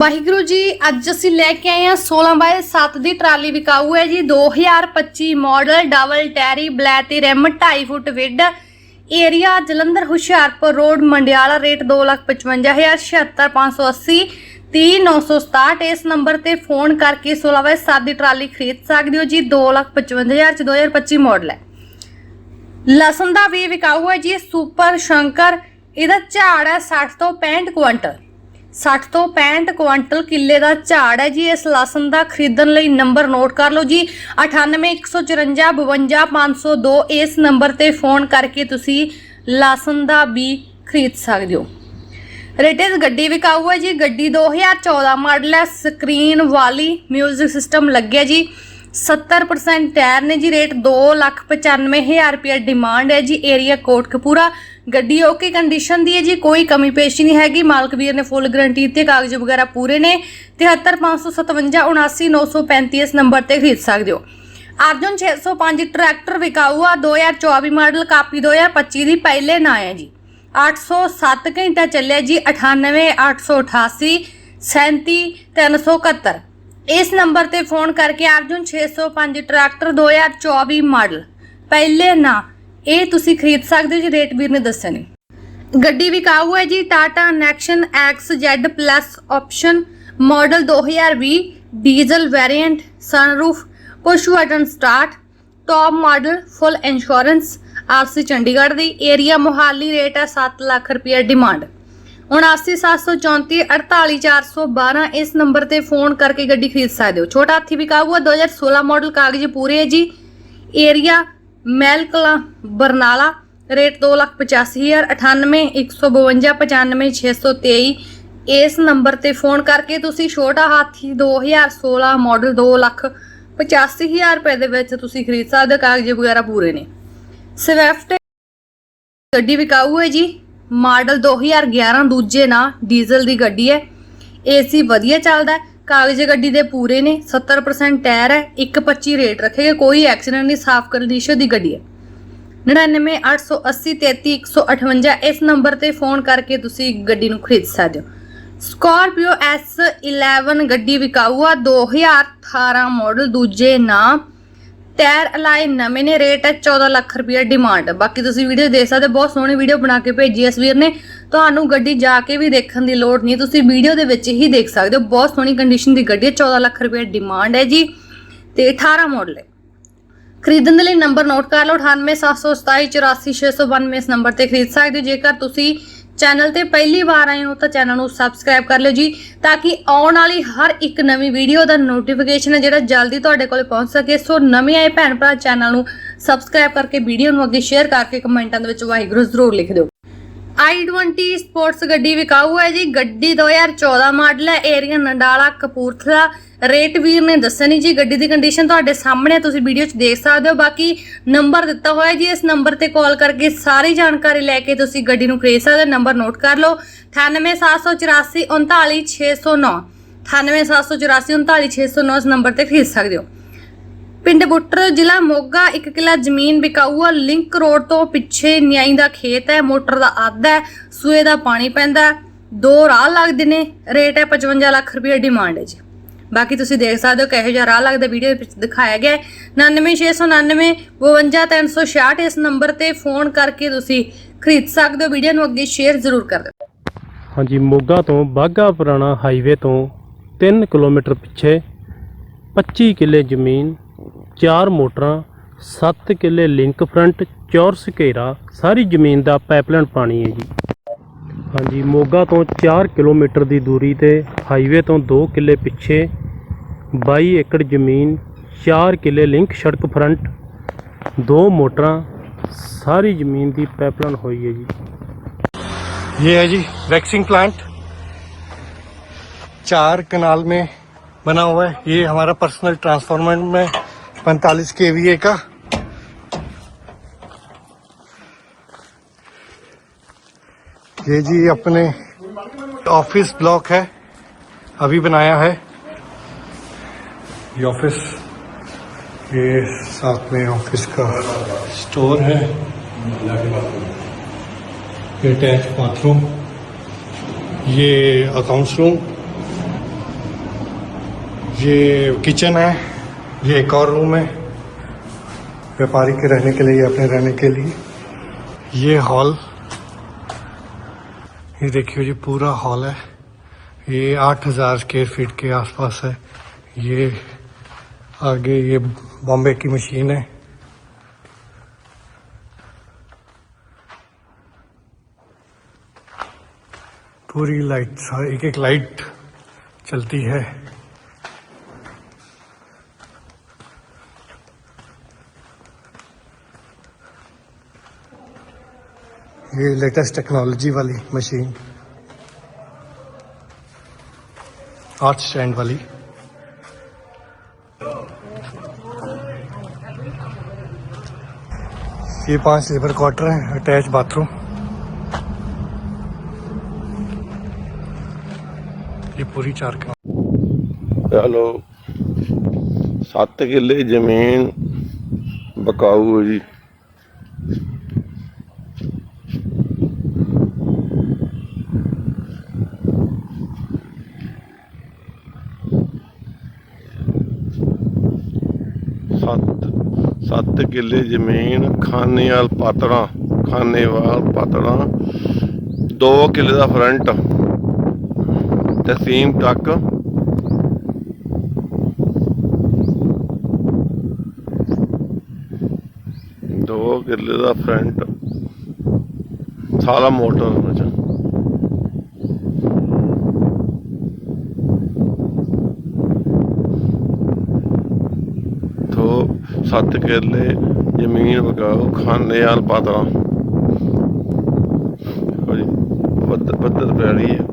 ਵਾਹਿਗੁਰੂ ਜੀ, ਅੱਜ ਅਸੀਂ ਲੈ ਕੇ ਆਏ ਹਾਂ 16 ਬਾਏ 7 ਦੀ ਟਰਾਲੀ ਵਿਕਾਊ ਹੈ ਜੀ 2025 ਮਾਡਲ ਡਬਲ ਟੈਰੀ ਬਲੈਤੀ rim 2.5 foot width area Jalandhar Hoshiarpur road Mandiala rate 255080 30967 ਇਸ ਨੰਬਰ ਤੇ ਫੋਨ ਕਰਕੇ 16 ਬਾਏ 7 ਦੀ ਟਰਾਲੀ ਖਰੀਦ ਸਕਦੇ ਹੋ ਜੀ 255000 ਚ 2025 ਮਾਡਲ ਹੈ। ਲਸਣ ਦਾ ਵੀ ਵਿਕਾਊ ਹੈ ਜੀ, ਸੁਪਰ ਸ਼ੰਕਰ, ਇਹਦਾ ਝਾੜ ਹੈ 60 ਤੋਂ 65 ਕੁਇੰਟਲ। 60 ਤੋਂ 65 ਕੁਇੰਟਲ ਕਿੱਲੇ ਦਾ ਝਾੜ ਹੈ ਜੀ। ਇਸ ਲਸਣ ਦਾ ਖਰੀਦਣ ਲਈ ਨੰਬਰ ਨੋਟ ਕਰ ਲਓ ਜੀ। 9814452502 ਇਸ ਨੰਬਰ ਤੇ ਫੋਨ ਕਰਕੇ ਤੁਸੀਂ ਲਸਣ ਦਾ ਵੀ ਖਰੀਦ ਸਕਦੇ ਹੋ। ਰੇਟਿਸ ਗੱਡੀ ਵਿਕਾਊ ਹੈ ਜੀ। ਗੱਡੀ 2014 ਮਾਡਲ ਹੈ। ਸਕਰੀਨ ਵਾਲੀ 뮤직 ਸਿਸਟਮ ਲੱਗਿਆ ਜੀ। 70% ਟਾਇਰ ਨੇ ਜੀ ਰੇਟ 295000 ਰੁਪਏ ਡਿਮਾਂਡ ਹੈ ਜੀ ਏਰੀਆ ਕੋਟਕਪੂਰਾ ਗੱਡੀ ਓਕੇ ਕੰਡੀਸ਼ਨ ਦੀ ਹੈ ਜੀ, ਕੋਈ ਕਮੀ ਪੇਸ਼ੀ ਨਹੀਂ ਹੈਗੀ। ਮਾਲਕ ਵੀਰ ਨੇ ਫੁੱਲ ਗਾਰੰਟੀ ਤੇ ਕਾਗਜ਼ ਵਗੈਰਾ ਪੂਰੇ ਨੇ। 7357579935 ਇਸ ਨੰਬਰ ਤੇ ਖਰੀਦ ਸਕਦੇ ਹੋ। ਅਰਜੁਨ 605 ਟਰੈਕਟਰ ਵਿਕਾਊ ਆ 2024 ਮਾਡਲ ਕਾਪੀ 2025 ਦੀ ਪਹਿਲੇ ਨਾ ਹੈ ਜੀ। 807 ਘੰਟਾ ਚੱਲਿਆ ਜੀ 98888 37371 ਇਸ ਨੰਬਰ ਤੇ ਫੋਨ ਕਰਕੇ ਅਰਜੁਨ 605 ਟਰੈਕਟਰ 2024 ਮਾਡਲ। ਪਹਿਲੇ ਨਾ, ਇਹ ਤੁਸੀਂ ਖਰੀਦ ਸਕਦੇ ਹੋ ਜੀ, ਰੇਟ ਵੀਰ ਨੇ ਦੱਸਿਆ ਨਹੀਂ ਗੱਡੀ ਵਿਕਾਊ ਹੈ ਜੀ Tata Nexon XZ plus option model 2020 diesel variant sunroof push button start top model full insurance RC Chandigarh ਦੀ ਏਰੀਆ ਮੋਹਾਲੀ ਰੇਟ ਹੈ 7 ਲੱਖ ਰੁਪਏ ਡਿਮਾਂਡ 79734 48412 ਇਸ ਨੰਬਰ ਤੇ ਫੋਨ ਕਰਕੇ ਗੱਡੀ ਖਰੀਦ ਸਕਦੇ ਹੋ। ਛੋਟਾ ਹਾਥੀ ਵਿਕਾਊ ਹੈ 2016 ਮਾਡਲ ਕਾਗਜ਼ ਪੂਰੇ ਹੈ ਜੀ। ਏਰੀਆ ਮੈਲਕਲਾ ਬਰਨਾਲਾ, ਰੇਟ 285000 98 152 95 623 ਇਸ ਨੰਬਰ ਤੇ ਫੋਨ ਕਰਕੇ ਤੁਸੀਂ ਛੋਟਾ ਹਾਥੀ 2016 ਮਾਡਲ 2 ਲੱਖ 85000 ਰੁਪਏ ਦੇ ਵਿੱਚ ਤੁਸੀਂ ਖਰੀਦ ਸਕਦੇ ਹੋ। ਕਾਗਜ਼ ਵਗੈਰਾ ਪੂਰੇ ਨੇ। ਸਵਿਫਟ ਗੱਡੀ ਵਿਕਾਊ ਹੈ ਜੀ। ਮਾਡਲ 2011 ਦੂਜੇ ਨਾਂ ਡੀਜ਼ਲ ਦੀ ਗੱਡੀ ਹੈ। ਏਸੀ ਵਧੀਆ ਚੱਲਦਾ ਹੈ। ਕਾਗਜ਼ ਗੱਡੀ ਦੇ ਪੂਰੇ ਨੇ। 70% ਟਾਇਰ ਹੈ। 125 ਰੇਟ ਰੱਖੇਗਾ। ਕੋਈ ਐਕਸੀਡੈਂਟ ਨਹੀਂ। ਸਾਫ਼ ਕੰਡੀਸ਼ਨ ਦੀ ਗੱਡੀ ਹੈ। 9988033158 ਇਸ ਨੰਬਰ ਤੇ ਫੋਨ ਕਰਕੇ ਤੁਸੀਂ ਗੱਡੀ ਨੂੰ ਖਰੀਦ ਸਕਦੇ ਹੋ। ਸਕਾਰਪੀਓ S11 ਗੱਡੀ ਵਿਕਾਊ ਆ 2018 ਮਾਡਲ ਦੂਜੇ ਨਾਂ ਟਾਇਰ ਅਲਾਈ ਨਵੇਂ ਨੇ ਰੇਟ ਹੈ 14 ਲੱਖ ਰੁਪਏ ਡਿਮਾਂਡ। ਬਾਕੀ ਤੁਸੀਂ ਵੀਡੀਓ ਦੇਖ ਸਕਦੇ ਹੋ, ਬਹੁਤ ਸੋਹਣੀ ਵੀਡੀਓ ਬਣਾ ਕੇ ਭੇਜੀ ਇਸ ਵੀਰ ਨੇ। ਤੁਹਾਨੂੰ ਗੱਡੀ ਜਾ ਕੇ ਵੀ ਦੇਖਣ ਦੀ ਲੋੜ ਨਹੀਂ ਤੁਸੀਂ ਵੀਡੀਓ ਦੇ ਵਿੱਚ ਹੀ ਦੇਖ ਸਕਦੇ ਹੋ। ਬਹੁਤ ਸੋਹਣੀ ਕੰਡੀਸ਼ਨ ਦੀ ਗੱਡੀ ਹੈ 14 ਲੱਖ ਰੁਪਏ ਡਿਮਾਂਡ ਹੈ ਜੀ। ਤੇ 18 ਮਾਡਲ ਹੈ। ਖਰੀਦਣ ਦੇ ਲਈ ਨੰਬਰ ਨੋਟ ਕਰ ਲਓ 9877284692 ਇਸ ਨੰਬਰ ਤੇ ਖਰੀਦ ਸਕਦੇ ਹੋ। ਜੇਕਰ ਤੁਸੀਂ ਚੈਨਲ ਤੇ ਪਹਿਲੀ ਵਾਰ ਆਏ ਹੋ ਤਾਂ ਚੈਨਲ ਨੂੰ ਸਬਸਕ੍ਰਾਈਬ ਕਰ ਲਿਓ ਜੀ, ਤਾਂ ਕਿ ਆਉਣ ਵਾਲੀ ਹਰ ਇੱਕ ਨਵੀਂ ਵੀਡੀਓ ਦਾ ਨੋਟੀਫਿਕੇਸ਼ਨ ਹੈ ਜਿਹੜਾ ਜਲਦੀ ਤੁਹਾਡੇ ਕੋਲ ਪਹੁੰਚ ਸਕੇ। ਸੋ ਨਵੇਂ ਆਏ ਭੈਣ ਭਰਾ ਚੈਨਲ ਨੂੰ ਸਬਸਕ੍ਰਾਈਬ ਕਰਕੇ ਵੀਡੀਓ ਨੂੰ ਅੱਗੇ ਸ਼ੇਅਰ ਕਰਕੇ ਕਮੈਂਟਾਂ ਦੇ ਵਿੱਚ ਵਾਹਿਗੁਰੂ ਜ਼ਰੂਰ ਲਿਖ ਦਿਓ। I20 ਸਪੋਰਟਸ ਗੱਡੀ ਵਿਕਾਊ ਹੈ ਜੀ। ਗੱਡੀ 2014 ਮਾਡਲ ਹੈ। ਏਰੀਆ ਨੰਡਾਲਾ, ਕਪੂਰਥਲਾ। ਰੇਟ ਵੀਰ ਨੇ ਦੱਸਿਆ ਨਹੀਂ ਜੀ। ਗੱਡੀ ਦੀ ਕੰਡੀਸ਼ਨ ਤੁਹਾਡੇ ਸਾਹਮਣੇ ਤੁਸੀਂ ਵੀਡੀਓ 'ਚ ਦੇਖ ਸਕਦੇ ਹੋ। ਬਾਕੀ ਨੰਬਰ ਦਿੱਤਾ ਹੋਇਆ ਜੀ, ਇਸ ਨੰਬਰ ਤੇ ਕਾਲ ਕਰਕੇ ਸਾਰੀ ਜਾਣਕਾਰੀ ਲੈ ਕੇ ਤੁਸੀਂ ਗੱਡੀ ਨੂੰ ਖਰੀਦ ਸਕਦੇ ਹੋ। ਨੰਬਰ ਨੋਟ ਕਰ ਲਓ। 9878439609 9878439609 ਇਸ ਨੰਬਰ ਤੇ ਖਰੀਦ ਸਕਦੇ ਹੋ। ਪਿੰਡ ਬੁੱਟਰ ਜ਼ਿਲ੍ਹਾ ਮੋਗਾ, ਇੱਕ ਕਿੱਲਾ ਜ਼ਮੀਨ ਵਿਕਾਊ ਆ ਲਿੰਕ ਰੋਡ ਤੋਂ ਪਿੱਛੇ ਨਿਆਈ ਦਾ ਖੇਤ ਹੈ, ਮੋਟਰ ਦਾ ਅੱਧ ਹੈ, ਸੂਏ ਦਾ ਪਾਣੀ ਪੈਂਦਾ ਦੋ ਰਾਹ ਲੱਗਦੇ ਨੇ, ਰੇਟ ਹੈ 55 ਲੱਖ ਰੁਪਏ ਡਿਮਾਂਡ ਹੈ ਜੀ। ਬਾਕੀ ਤੁਸੀਂ ਦੇਖ ਸਕਦੇ ਹੋ ਕਿਹੋ ਜਿਹਾ ਰਾਹ ਲੱਗਦਾ, ਵੀਡੀਓ ਵਿੱਚ ਦਿਖਾਇਆ ਗਿਆ ਹੈ। 99699 52366 ਇਸ ਨੰਬਰ ਤੇ ਫੋਨ ਕਰਕੇ ਤੁਸੀਂ ਖਰੀਦ ਸਕਦੇ ਹੋ, ਵੀਡੀਓ ਨੂੰ ਅੱਗੇ ਸ਼ੇਅਰ ਜ਼ਰੂਰ ਕਰ ਦਿਓ। ਹਾਂਜੀ, ਮੋਗਾ ਤੋਂ ਬਾਗਾ ਪੁਰਾਣਾ ਹਾਈਵੇ ਤੋਂ 3 ਕਿਲੋਮੀਟਰ ਪਿੱਛੇ 25 ਕਿੱਲੇ ਜ਼ਮੀਨ 4 ਮੋਟਰਾਂ 7 ਕਿੱਲੇ ਲਿੰਕ ਫਰੰਟ ਚੌਰਸ ਘੇਰਾ ਸਾਰੀ ਜ਼ਮੀਨ ਦਾ ਪਾਈਪਲਾਈਨ ਪਾਣੀ ਹੈ ਜੀ ਹਾਂਜੀ ਮੋਗਾ ਤੋਂ 4 ਕਿਲੋਮੀਟਰ ਦੀ ਦੂਰੀ ਤੇ ਹਾਈਵੇ ਤੋਂ 2 ਕਿੱਲੇ ਪਿੱਛੇ 22 ਏਕੜ ਜ਼ਮੀਨ 4 ਕਿੱਲੇ ਲਿੰਕ ਸੜਕ ਫਰੰਟ ਦੋ ਮੋਟਰਾਂ ਸਾਰੀ ਜ਼ਮੀਨ ਦੀ ਪਾਈਪਲਾਈਨ ਹੋਈ ਹੈ ਜੀ ये है जी वैक्सिंग प्लांट चार कनाल में बना हुआ है ये हमारा पर्सनल ट्रांसफार्मर में 45 के वी ए का। ये जी अपने ऑफ़िस ब्लॉक है, अभी बनाया है। ये ऑफ़िस ये साथ में ऑफ़िस का स्टोर है। ये अटैच बाथरूम ये अकाउंट्स रूम ये किचन है। ये एक और रूम है, व्यापारी के रहने के लिए, अपने रहने के लिए। ये हॉल ये देखिए जी, पूरा हॉल है। ये आठ हज़ार स्क्वेयर फीट के आसपास है। ये आगे ये बॉम्बे की मशीन है। पूरी लाइट एक एक लाइट चलती है। ये लेटेस्ट टेक्नोलॉजी वाली मशीन आर्ट स्टैंड वाली। ये पाँच लेबर क्वार्टर है अटैच बाथरूम ये पूरी चार हेलो। सत किले ज़मीन बकाऊ जी 7 ਕਿੱਲੇ ਜ਼ਮੀਨ ਖਾਨੇਵਾਲ ਪਾਤੜਾ ਖਾਨੇਵਾਲ ਪਾਤੜਾ 2 ਕਿੱਲੇ ਦਾ ਫਰੰਟ ਤਸੀਮ ਤੱਕ ਦੋ ਕਿੱਲੇ ਦਾ ਫਰੰਟ ਸਾਲਾ ਮੋਟਰ ਵਿੱਚ। ਸੱਤ ਕਿੱਲੇ ਜ਼ਮੀਨ ਬਕਾਓ ਖਾਨੇ ਆਲ ਪਾਤਰਾ ਹੋ ਜੀ ਪੱਧਰ ਪੱਧਰ ਪੈਣੀ ਹੈ।